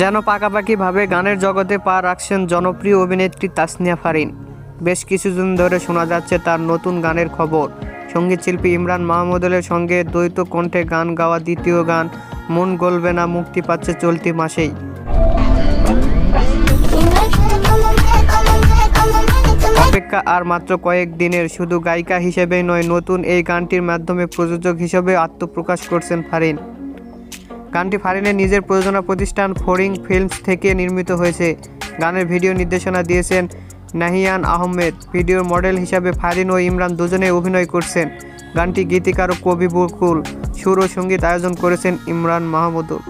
যেন পাকাপাকিভাবে গানের জগতে পা রাখছেন জনপ্রিয় অভিনেত্রী তাসনিয়া ফারিন। বেশ কিছুদিন ধরে শোনা যাচ্ছে তার নতুন গানের খবর। সঙ্গীতশিল্পী ইমরান মাহমুদুলের সঙ্গে দ্বৈত কণ্ঠে গান গাওয়া দ্বিতীয় গান, মন গলবে না, মুক্তি পাচ্ছে চলতি মাসেই। অপেক্ষা আর মাত্র কয়েক দিনের, শুধু গায়িকা হিসেবেই নয়, নতুন এই গানটির মাধ্যমে প্রযোজক হিসেবে আত্মপ্রকাশ করছেন ফারিন। গানটি ফারিনের নিজের প্রযোজনা প্রতিষ্ঠান ফোরিং ফিল্মস থেকে নির্মিত হয়েছে। গানের ভিডিও নির্দেশনা দিয়েছেন নাহিয়ান আহমেদ। ভিডিওর মডেল হিসাবে ফারিন ও ইমরান দুজনে অভিনয় করছেন। গানটি গীতিকার ও কবি বকুল। সুর ও সংগীত আয়োজন করেছেন ইমরান মাহমুদুল